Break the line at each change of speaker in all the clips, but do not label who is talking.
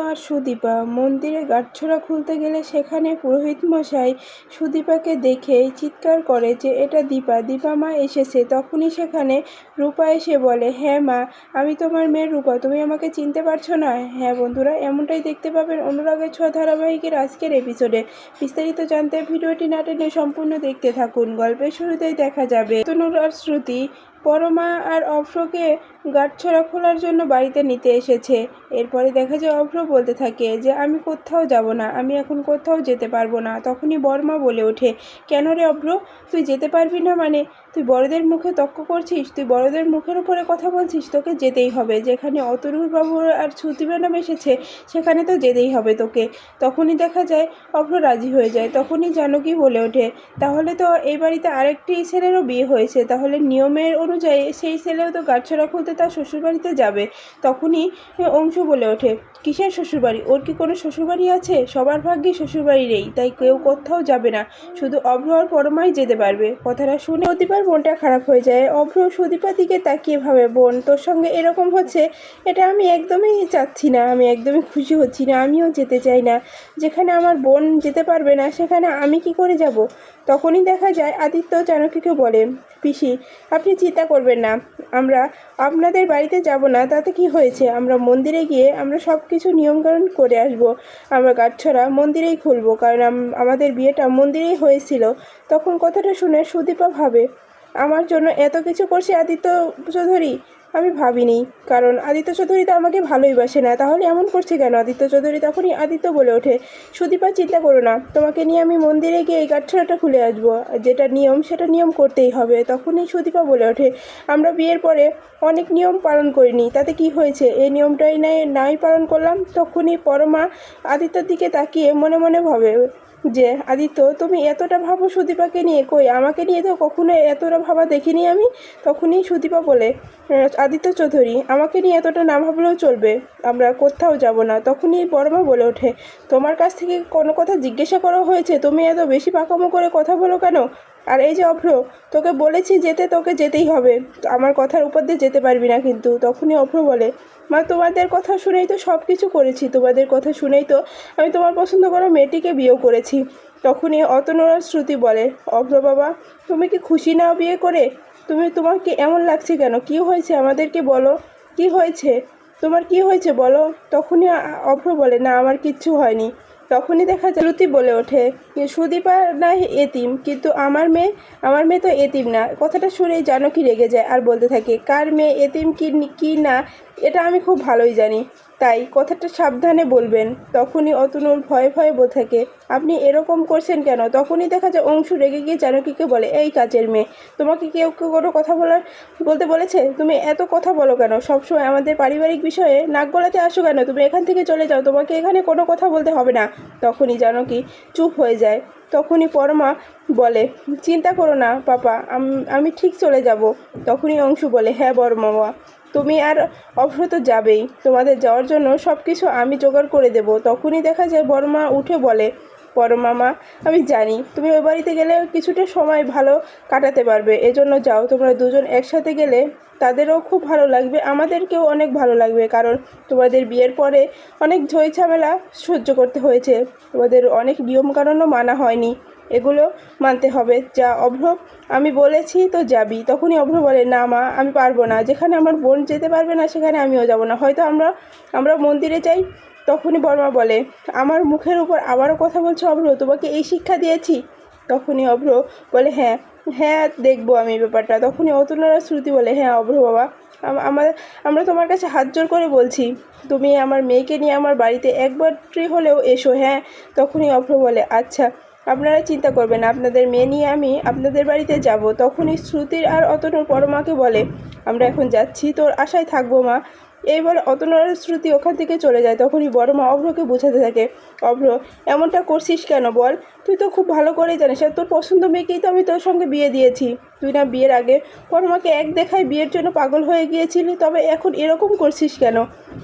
আর সুদীপা, মন্দিরে গাঁটছড়া খুলতে গেলে সেখানে পুরোহিত মশাই সুদীপাকে দেখে চিৎকার করে যে, এটা দীপা দীপা মা এসেছে। তখনই সেখানে রূপা এসে বলে হ্যাঁ মা, আমি তোমার মেয়ের রূপা, তুমি আমাকে চিনতে পারছ না? হ্যাঁ বন্ধুরা, এমনটাই দেখতে পাবেন অনুরাগের ছোঁয়া ধারাবাহিকের আজকের এপিসোডে। বিস্তারিত জানতে ভিডিওটি না টেনে সম্পূর্ণ দেখতে থাকুন। গল্পের শুরুতেই দেখা যাবে। তনুর আর শ্রুতি পরমা আর অভ্রকে গাঁটছড়া খোলার জন্য বাড়িতে নিতে এসেছে। এরপরে দেখা যায় অভ্র বলতে থাকে যে, আমি কোথাও যাব না, আমি এখন কোথাও যেতে পারব না। তখনই বর্মা বলে ওঠে, কেন রে অভ্র? তুই যেতে পারবি না মানে? তুই বড়দের মুখে তক্ক করছিস? তুই বড়দের মুখের উপরে কথা বলছিস? তোকে যেতেই হবে। যেখানে অতনুর বাবু আর ছুতি ম্যাডাম এসেছে, সেখানে তো যেতেই হবে তোকে। তখনই দেখা যায় অভ্র রাজি হয়ে যায়। তখনই জানকী বলে ওঠে, তাহলে তো এই বাড়িতে আরেকটি ছেলেরও বিয়ে হয়েছে। তাহলে নিয়মের অনুযায়ী সেই ছেলেও তো গাছছড়া খুলতে তার শ্বশুরবাড়িতে যাবে। তখনই অংশ বলে ওঠে, কিসের শ্বশুরবাড়ি? ওর কি কোনো শ্বশুরবাড়ি আছে? সবার ভাগ্যে শ্বশুরবাড়ি নেই, তাই কেউ কোথাও যাবে না। শুধু অভ্র আর পরমাই যেতে পারবে। কথাটা শুনে প্রতিবার মনটা খারাপ হয়ে যায়। অভ্র সুদীপার দিকে তাকিয়ে ভাবে, বোন, তোর সঙ্গে এরকম হচ্ছে? এটা আমি একদমই চাচ্ছি না, আমি একদমই খুশি হচ্ছি না, আমিও যেতে চাই না। যেখানে আমার বোন যেতে পারবে না, সেখানে আমি কি করে যাব? তখনই দেখা যায় আদিত্য জানকীকে বলে, পিসি, আপনি চিন্তা করবেন না, আমরা আপনাদের বাড়িতে যাব না, তাতে কি হয়েছে? আমরা মন্দিরে গিয়ে আমরা সব কিছু নিয়মকানুন করে আসব। আমরা গাছছড়া মন্দিরেই খুলবো, কারণ আমাদের বিয়েটা মন্দিরেই হয়েছিল। তখন কথাটা শুনে সুদীপা ভাবে, আমার জন্য এত কিছু করছে আদিত্য চৌধুরী? আমি ভাবিনি। কারণ আদিত্য চৌধুরী তো আমাকে ভালোই বাসে না। তাহলে এমন করছে কেন? আদিত্য চৌধুরী তখনই আদিত্য বলে ওঠে, সুদীপা, চিন্তা করো না। তোমাকে নিয়ে আমি মন্দিরে গিয়ে এই গাঁটছড়াটা খুলে আসব। যেটা নিয়ম, সেটা নিয়ম করতেই হবে। তখনই সুদীপা বলে ওঠে, আমরা বিয়ের পরে অনেক নিয়ম পালন করিনি। তাতে কি হয়েছে? এই নিয়মটাই নাই নাই পালন করলাম? তখনই পরমা আদিত্যর দিকে তাকিয়ে মনে মনে ভাবে। যে, আদিত্য, তুমি এতটা ভাবো সুদীপাকে নিয়ে, কই? আমাকে নিয়ে তো কখনো এতটা ভাবা দেখিনি আমি? তখনই সুদীপা বলে আদিত্য চৌধুরী, আমাকে নিয়ে এতটা না ভাবলেও চলবে, আমরা কোথাও যাব না। তখনই বড়মা বলে ওঠে, তোমার কাছ থেকে কোনো কথা জিজ্ঞাসা করা হয়েছে? তুমি এত বেশি পাকামো করে কথা বলো কেন? আর এই যে অভ্র, তোকে বলেছি যেতে তোকে যেতেই হবে। আমার কথার উপর দিয়ে যেতে পারবি না কিন্তু। তখনই অভ্র বলে, মা, তোমাদের কথা শুনেই তো সব কিছু করেছি। তোমাদের কথা শুনেই তো আমি তোমার পছন্দ করা মেয়েটিকে বিয়েও করেছি। তখনই অতনুরা শ্রুতি বলে, অভ্র বাবা, তুমি কি খুশি নাও বিয়ে করে? তুমি, তোমাকে এমন লাগছে কেন? কি হয়েছে আমাদেরকে বলো? কি হয়েছে? তোমার কি হয়েছে বলো? তখনই অভ্র বলে, না, আমার কিচ্ছু হয়নি। তখনই দেখা যায়, শ্রুতি বলে ওঠে, সুদীপা না এতিম, কিন্তু আমার মেয়ে আমার মেয়ে তো এতিম না। কথাটা শুনেই জানো কি রেগে যায় আর বলতে থাকে, কার মেয়ে এতিম? কি কি না এটা আমি খুব ভালোই জানি। তাই কথাটা সাবধানে বলবেন। তখনই অতনুর ভয়ে ভয়ে থাকে, আপনি এরকম করছেন কেন? তখনই দেখা যায় অংশু রেগে গিয়ে জানকীকে বলে, এই কাজের মেয়ে, তোমাকে কেউ কেউ কোনো কথা বলার, বলতে বলেছে? তুমি এত কথা বলো কেন? সবসময় আমাদের পারিবারিক বিষয়ে নাক গলাতে আসো কেন? তুমি এখান থেকে চলে যাও, তোমাকে এখানে কোনো কথা বলতে হবে না। তখনই জানকী চুপ হয়ে যায়। তখনই পরমা বলে, চিন্তা করো না, পাপা আমি ঠিক চলে যাব। তখনই অংশু বলে হ্যাঁ বড় মামা। তুমি আর অভ্র তো যাবেই। তোমাদের যাওয়ার জন্য সব কিছু আমি জোগাড় করে দেব। তখনই দেখা যায় বড়মা উঠে বলে বড় মামা আমি জানি তুমি ওই বাড়িতে গেলে কিছুটা সময় ভালো কাটাতে পারবে। এজন্য যাও, তোমরা দুজন একসাথে গেলে তাদেরও খুব ভালো লাগবে, আমাদেরকেও অনেক ভালো লাগবে, কারণ তোমাদের বিয়ের পরে অনেক ঝই ঝামেলা সহ্য করতে হয়েছে। তোমাদের অনেক নিয়মকানুনও মানা হয়নি। এগুলো মানতে হবে। যা অভ্র, আমি বলেছি তো যাবি। তখনই অভ্র বলে, না মা, আমি পারব না। যেখানে আমার বোন যেতে পারবে না, সেখানে আমিও যাব না। হয়তো আমরা আমরা মন্দিরে যাই, তখনই বর্মা বলে, আমার মুখের উপর আবারও কথা বলছো অভ্র? তোমাকে এই শিক্ষা দিয়েছি? তখনই অভ্র বলে হ্যাঁ হ্যাঁ দেখব আমি ব্যাপারটা। তখনই অতুলরা শ্রুতি বলে হ্যাঁ অভ্র বাবা আমার আমরা তোমার কাছে হাত জোর করে বলছি, তুমি আমার মেয়েকে নিয়ে আমার বাড়িতে একবারটি হলেও এসো। হ্যাঁ তখনই অভ্র বলে আচ্ছা। আপনারা চিন্তা করবেন আপনাদের মেয়ে নিয়ে আমি আপনাদের বাড়িতে যাব। তখনই শ্রুতির আর অতনুর পরমাকে বলে, আমরা এখন যাচ্ছি, তোর আশায় থাকব মা। এই বলে অতনুর শ্রুতি ওখান থেকে চলে যায়। তখনই বড় মা অভ্রকে বোঝাতে থাকে, অভ্র, এমনটা করছিস কেন? বল, তুই তো খুব ভালো করেই জানিস, আর তোর পছন্দ মেয়েকেই তো আমি তোর সঙ্গে বিয়ে দিয়েছি। তুই না বিয়ের আগে পরমাকে এক দেখায় বিয়ের জন্য পাগল হয়ে গিয়েছিলি, তবে এখন এরকম করছিস কেন?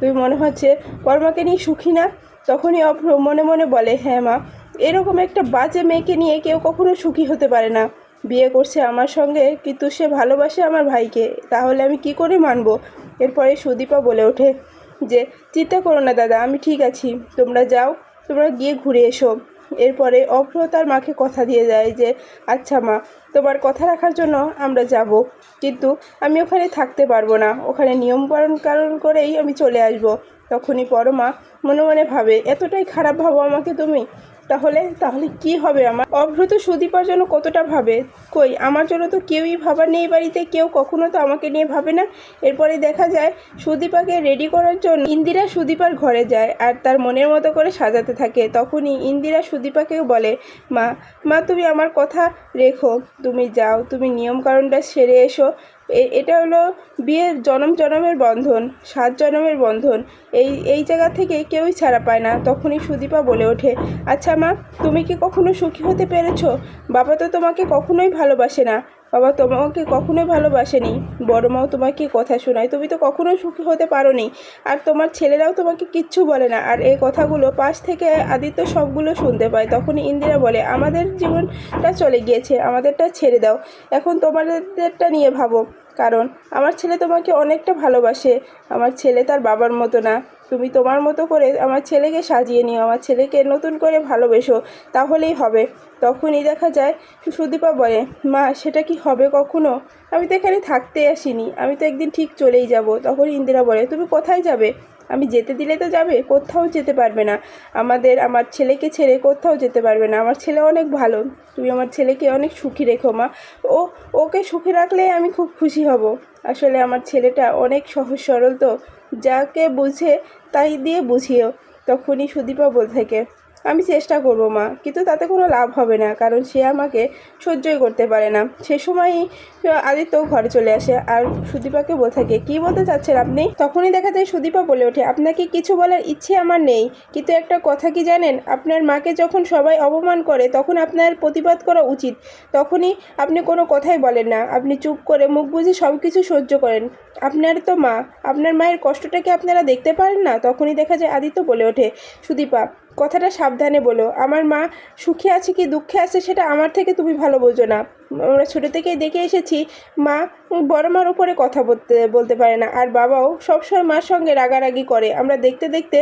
তুই মনে হচ্ছে পরমাকে নিয়ে সুখী না? তখনই অভ্র মনে মনে বলে হ্যাঁ মা এরকম একটা বাজে মেয়েকে নিয়ে কেউ কখনো সুখী হতে পারে না। বিয়ে করছে আমার সঙ্গে, কিন্তু সে ভালোবাসে আমার ভাইকে। তাহলে আমি কি করে মানব? এরপরে সুদীপা বলে ওঠে যে, চিন্তা করো না দাদা, আমি ঠিক আছি। তোমরা যাও, তোমরা গিয়ে ঘুরে এসো। এরপরে অভ্র তার মাকে কথা দিয়ে যায় যে আচ্ছা মা, তোমার কথা রাখার জন্য আমরা যাব। কিন্তু আমি ওখানে থাকতে পারব না। ওখানে নিয়মকরণ কারণ করেই আমি চলে আসব। তখনই পরমা মনে মনে ভাবে, এতটাই খারাপ ভাবো আমাকে তুমি? তাহলে তাহলে কি হবে আমার? অভ্রত সুদীপার জন্য কতটা ভাবে? কই, আমার জন্য তো কেউই ভাবার নেই বাড়িতে, কেউ কখনো তো আমাকে নিয়ে ভাবে না। এরপরে দেখা যায়, সুদীপাকে রেডি করার জন্য ইন্দিরা সুদীপার ঘরে যায় আর তার মনের মতো করে সাজাতে থাকে। তখনই ইন্দিরা সুদীপাকে বলে, মা মা, তুমি আমার কথা রেখো। তুমি যাও, তুমি নিয়মকানুনটা সেরে এসো। এটা হলো বিয়ের জনম জনমের বন্ধন, সাত জনমের বন্ধন। এই এই জায়গা থেকে কেউই ছাড়া পায় না, তখনই সুদীপা বলে ওঠে আচ্ছা মা, তুমি কি কখনো সুখী হতে পেরেছ? বাবা তো তোমাকে কখনোই ভালোবাসে না। বাবা তোমাকে কখনোই ভালোবাসেনি? বড় মাও তোমাকে কথা শোনায়। তুমি তো কখনোই সুখী হতে পারো নি আর তোমার ছেলেরাও তোমাকে কিচ্ছু বলে না। আর এই কথাগুলো পাশ থেকে আদিত্য সবগুলো শুনতে পায়। তখন ইন্দিরা বলে, আমাদের জীবনটা চলে গিয়েছে। আমাদেরটা ছেড়ে দাও। এখন তোমাদেরটা নিয়ে ভাবো। কারণ আমার ছেলে তোমাকে অনেকটা ভালোবাসে। আমার ছেলে তার বাবার মতো না। তুমি তোমার মতো করে আমার ছেলেকে সাজিয়ে নিও, আমার ছেলেকে নতুন করে ভালোবেসো, তাহলেই হবে। তখনই দেখা যায় সুদীপা বলে, মা, সেটা কি হবে কখনো? আমি তো এখানে থাকতে আসিনি। আমি তো একদিন ঠিক চলেই যাব। তখন ইন্দিরা বলে, তুমি কোথায় যাবে? আমি যেতে দিলে তো যাবে, কোথাও যেতে পারবে না। আমাদের, আমার ছেলেকে ছেড়ে কোথাও যেতে পারবে না। আমার ছেলে অনেক ভালো। তুমি আমার ছেলেকে অনেক সুখী রেখো, মা। ও, ওকে সুখী রাখলে আমি খুব খুশি হব। আসলে আমার ছেলেটা অনেক সহজ সরল তো। যাকে বুঝে তাই দিয়ে বুঝিও। তখনই সুদীপা বলে থাকে আমি চেষ্টা করব, মা। কিন্তু তাতে কোনো লাভ হবে না, কারণ সে আমাকে সহ্যই করতে পারে না। সে সময়ই আদিত্য ঘরে চলে আসে। আর সুদীপাকে বলে থাকে, কী বলতে চাচ্ছেন আপনি? তখনই দেখা যায় সুদীপা বলে ওঠে, আপনাকে কিছু বলার ইচ্ছে আমার নেই। কিন্তু একটা কথা কি জানেন? আপনার মাকে যখন সবাই অপমান করে, তখন আপনার প্রতিবাদ করা উচিত। তখনই আপনি কোনো কথাই বলেন না। আপনি চুপ করে মুখ বুঝে সব কিছু সহ্য করেন। আপনার তো মা। আপনার মায়ের কষ্টটা কি আপনারা দেখতে পারেন না? তখনই দেখা যায় আদিত্য বলে ওঠে, সুদীপা কথাটা সাবধানে বলো। আমার মা সুখে আছে কি দুঃখে আছে সেটা আমার থেকে তুমি ভালো বোঝো না। আমরা ছোটো থেকেই দেখে এসেছি, মা বড় মার উপরে কথা বলতে বলতে পারে না। আর বাবাও সবসময় মার সঙ্গে রাগারাগি করে। আমরা দেখতে দেখতে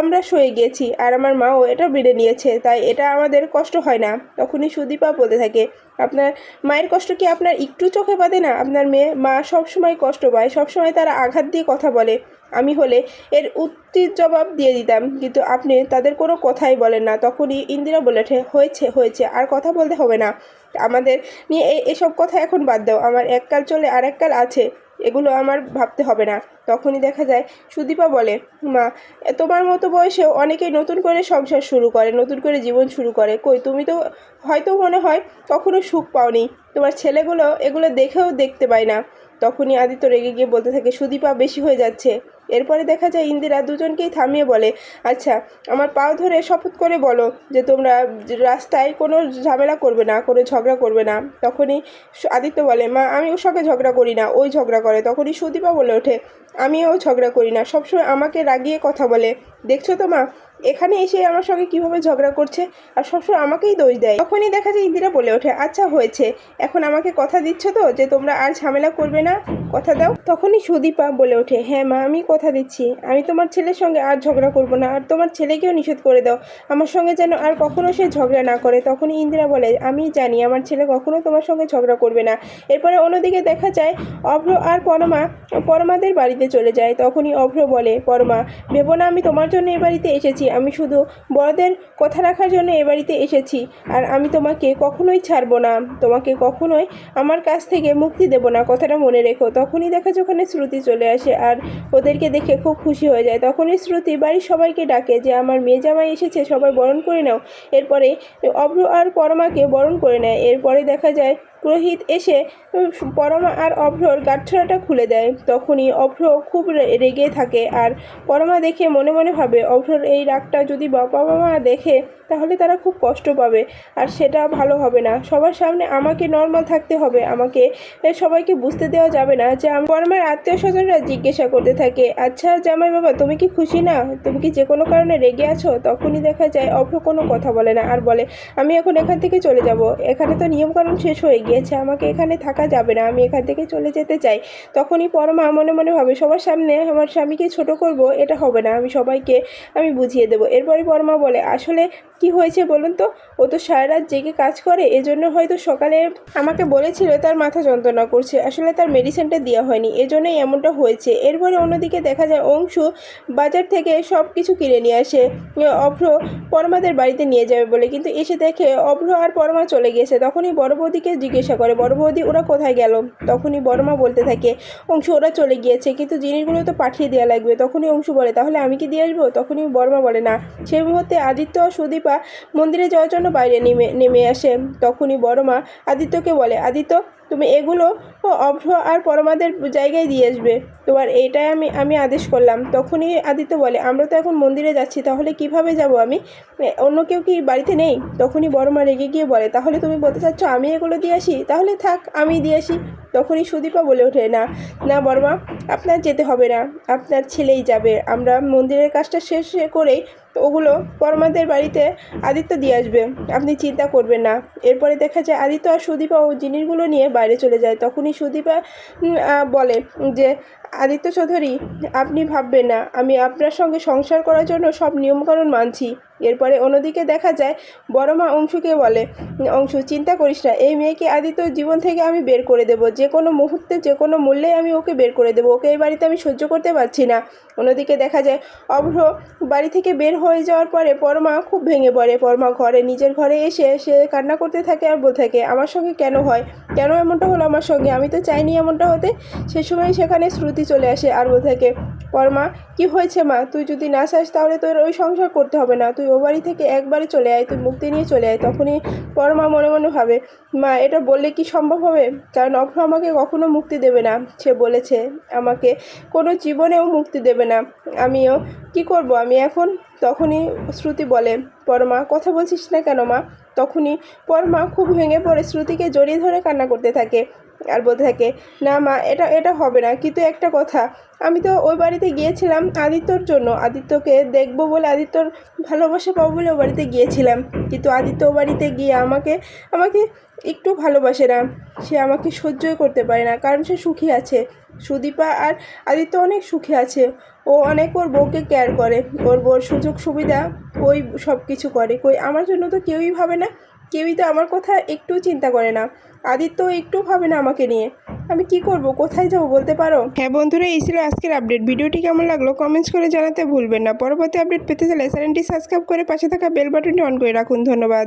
আমরা সয়ে গিয়েছি আর আমার মাও এটা বেড়ে নিয়েছে, তাই এটা আমাদের কষ্ট হয় না। তখনই সুদীপা বলতে থাকে, আপনার মায়ের কষ্ট কি আপনার একটু চোখে বাঁধে না? আপনার মেয়ে, মা সবসময় কষ্ট পায়, সবসময় তারা আঘাত দিয়ে কথা বলে। আমি হলে এর উত্তির জবাব দিয়ে দিতাম, কিন্তু আপনি তাদের কোনো কথাই বলেন না। তখনই ইন্দিরা বলে হয়েছে হয়েছে, আর কথা বলতে হবে না। আমাদের নিয়ে এসব কথা এখন বাদ দাও। আমার এককাল চলে আর এককাল আছে, এগুলো আমার ভাবতে হবে না। তখনই দেখা যায়, সুদীপা বলে, মা তোমার মতো বয়সেও অনেকেই নতুন করে সংসার শুরু করে, নতুন করে জীবন শুরু করে। কই, তুমি তো হয়তো মনে হয় কখনো সুখ পাওনি। তোমার ছেলেগুলো এগুলো দেখেও দেখতে পায় না। তখনই আদিত্য রেগে গিয়ে বলতে থাকে, সুদীপা, বেশি হয়ে যাচ্ছে। এরপরে দেখা যায় ইন্দিরা দুজনকেই থামিয়ে বলে আচ্ছা আমার পাও ধরে শপথ করে বলো যে তোমরা রাস্তায় কোনো ঝামেলা করবে না, কোনো ঝগড়া করবে না। তখনই আদিত্য বলে, মা, আমি ওর সঙ্গে ঝগড়া করি না, ওই ঝগড়া করে। তখনই সুদীপা বলে ওঠে, আমিও ঝগড়া করি না, সবসময় আমাকে রাগিয়ে কথা বলে। দেখছ তো মা এখানে এসে আমার সঙ্গে কীভাবে ঝগড়া করছে আর সবসময় আমাকেই দোষ দেয়। তখনই দেখা যায় ইন্দিরা বলে ওঠে আচ্ছা হয়েছে। এখন আমাকে কথা দিচ্ছ তো যে তোমরা আর ঝামেলা করবে না? কথা দাও। তখনই সুদীপা বলে ওঠে হ্যাঁ মা, আমি কথা দিচ্ছি। আমি তোমার ছেলের সঙ্গে আর ঝগড়া করব না। আর তোমার ছেলেকেও নিষেধ করে দাও। আমার সঙ্গে যেন আর কখনো সে ঝগড়া না করে। তখনই ইন্দিরা বলে, আমি জানি আমার ছেলে কখনো তোমার সঙ্গে ঝগড়া করবে না। এরপরে অন্যদিকে দেখা যায় অভ্র আর পরমা, পরমাদের বাড়িতে চলে যায়। তখনই অভ্র বলে, পরমা, ভেবো না আমি তোমার জন্য এ বাড়িতে এসেছি। আমি শুধু বড়দের কথা রাখার জন্য এ বাড়িতে এসেছি। আর আমি তোমাকে কখনোই ছাড়বো না। তোমাকে কখনোই আমার কাছ থেকে মুক্তি দেবো না। কথাটা মনে রেখো। তখনই দেখা ওখানে শ্রুতি চলে আসে আর ওদেরকে দেখে খুব খুশি হয়ে যায়। তখনই শ্রুতি বাড়ির সবাইকে ডাকে যে, আমার মেয়ে জামাই এসেছে, সবাই বরণ করে নাও। এরপরে অভ্র আর পরমাকে বরণ করে নেয়। এরপরে দেখা যায় পুরোহিত এসে পরমা আর অভ্রর গাঁটছড়াটা খুলে দেয়। তখনই অভ্র খুব রেগে থাকে আর পরমা দেখে মনে মনে ভাবে, অভ্রর এই রাগটা যদি বাবা মা দেখে, তাহলে তারা খুব কষ্ট পাবে আর সেটা ভালো হবে না। সবার সামনে আমাকে নর্মাল থাকতে হবে। আমাকে সবাইকে বুঝতে দেওয়া যাবে না যে পরমার আত্মীয় স্বজনরা জিজ্ঞাসা করতে থাকে আচ্ছা জামাই বাবা তুমি কি খুশি না? তুমি কি যে কোনো কারণে রেগে আছো? তখনই দেখা যায় অভ্র কোনো কথা বলে না আর বলে, আমি এখন এখান থেকে চলে যাব। এখানে তো নিয়মকানুন শেষ হয়ে গিয়েছে। গিয়েছে আমাকে এখানে থাকা যাবে না, আমি এখান থেকে চলে যেতে চাই। তখনই পরমা মনে মনে ভাবে, সবার সামনে আমার স্বামীকে ছোট করব, এটা হবে না, আমি সবাইকে আমি বুঝিয়ে দেবো। এরপরে পরমা বলে, আসলে কি হয়েছে বলুন তো? ও তো সারা রাত জেগে কাজ করে, এজন্য হয়তো সকালে আমাকে বলেছিল তার মাথা যন্ত্রণা করছে, আসলে তার মেডিসিনটা দেওয়া হয়নি, এজন্যই এমনটা হয়েছে। এরপরে অন্যদিকে দেখা যায়, অংশু বাজার থেকে সব কিছু কিনে নিয়ে আসে অভ্র পরমাদের বাড়িতে নিয়ে যাবে বলে, কিন্তু এসে দেখে অভ্র আর পরমা চলে গেছে তখনই বড় বৌদিকে জিজ্ঞাসা করে, বড় বৌদি, ওরা কোথায় গেল? তখনই বড় মা বলতে থাকে, অংশ, ওরা চলে গিয়েছে, কিন্তু জিনিসগুলো তো পাঠিয়ে দেওয়া লাগবে। তখনই অংশু বলে, তাহলে আমি কি দিয়ে আসব? তখনই বর্মা বলে, না। সেই মুহূর্তে আদিত্য আর সুদীপা মন্দিরে যাওয়ার জন্য বাইরে নেমে নেমে আসে। তখনই বড়মা আদিত্যকে বলে, আদিত্য তুমি এগুলো অভ্র আর পরমাদের জায়গায় দিয়ে আসবে। তোমার এটাই আমি আমি আদেশ করলাম। তখনই আদিত্য বলে, আমরা তো এখন মন্দিরে যাচ্ছি, তাহলে কীভাবে যাব আমি? অন্য কেউ কি বাড়িতে নেই? তখনই বড়মা রেগে গিয়ে বলে, তাহলে তুমি বলতে চাচ্ছ আমি এগুলো দিয়ে আসি? তাহলে থাক, আমি দিয়ে আসি। তখনই সুদীপা বলে ওঠে, না না বর্মা আপনার যেতে হবে না। আপনার ছেলেই যাবে। আমরা মন্দিরের কাজটা শেষ করেই ওগুলো পরমাদের বাড়িতে আদিত্য দিয়ে আসবে। আপনি চিন্তা করবেন না। এরপরে দেখা যায় আদিত্য আর সুদীপা ও জিনিসগুলো নিয়ে বাইরে চলে যায়। তখনই সুদীপা বলে যে, আদিত্য চৌধুরী, আপনি ভাববেন না, আমি আপনার সঙ্গে সংসার করার জন্য সব নিয়মকানুন মানছি। এরপরে অন্যদিকে দেখা যায়, বড় মা অংশুকে বলে, অংশু, চিন্তা করিস না, এই মেয়েকে আদিত্যর জীবন থেকে আমি বের করে দেবো। যে কোনো মুহূর্তে, যে কোনো মূল্যে আমি ওকে বের করে দেবো। ওকে এই বাড়িতে আমি সহ্য করতে পারছি না। অন্যদিকে দেখা যায়, অভ্র বাড়ি থেকে বের হয়ে যাওয়ার পরে পরমা খুব ভেঙে পড়ে। পরমা ঘরে, নিজের ঘরে এসে সে কান্না করতে থাকে আর বলতে থাকে, আমার সঙ্গে কেন হয়? কেন এমনটা হলো আমার সঙ্গে? আমি তো চাইনি এমনটা হতে। সে সময় সেখানে শ্রুতি চলে আসে আর বলতে থাকে, পরমা, কি হয়েছে মা? তুই যদি না চাস তাহলে তোর ওই সংসার করতে হবে না। তুই ও বাড়ি থেকে একবারে চলে আয়, তুই মুক্তি নিয়ে চলে আয়। তখনই পরমা মনে মনে ভাবে, মা, এটা বললে কি সম্ভব হবে? কারণ অভ্র আমাকে কখনো মুক্তি দেবে না। সে বলেছে, আমাকে কোনো জীবনেও মুক্তি দেবে না। আমিও কি করব? আমি এখন? তখনই শ্রুতি বলে, পরমা, কথা বলছিস না কেন মা? তখনই পরমা খুব ভেঙে পড়ে শ্রুতিকে জড়িয়ে ধরে কান্না করতে থাকে। আর বলতে থাকে, না মা, এটা এটা হবে না। কিন্তু একটা কথা, আমি তো ওই বাড়িতে গিয়েছিলাম আদিত্যর জন্য। আদিত্যকে দেখব বলে আদিত্যর ভালোবাসা পাবো বলে ও বাড়িতে গিয়েছিলাম। কিন্তু আদিত্য ও বাড়িতে গিয়ে আমাকে আমাকে একটু ভালোবাসে না। সে আমাকে সহ্যই করতে পারে না, কারণ সে সুখী আছে। সুদীপা আর আদিত্য অনেক সুখী আছে। ও অনেক ওর বউকে কেয়ার করে। ওর বউর সুযোগ সুবিধা ওই সব কিছু করে? কই? আমার জন্য তো কেউই ভাবে না কেউই তো আমার কথা একটু চিন্তা করে না। আদিত্য একটু ভাবে না আমাকে নিয়ে। আমি কি করব, কোথায় যাব বলতে পারো? হ্যাঁ বন্ধুরা, এই ছিল আজকের আপডেট। ভিডিওটি কেমন লাগল কমেন্টস করে জানাতে ভুলবেন না। পরবর্তী আপডেট পেতে চাইলে চ্যানেলটি সাবস্ক্রাইব করে পাশে থাকা বেল বাটনটি অন করে রাখুন। ধন্যবাদ।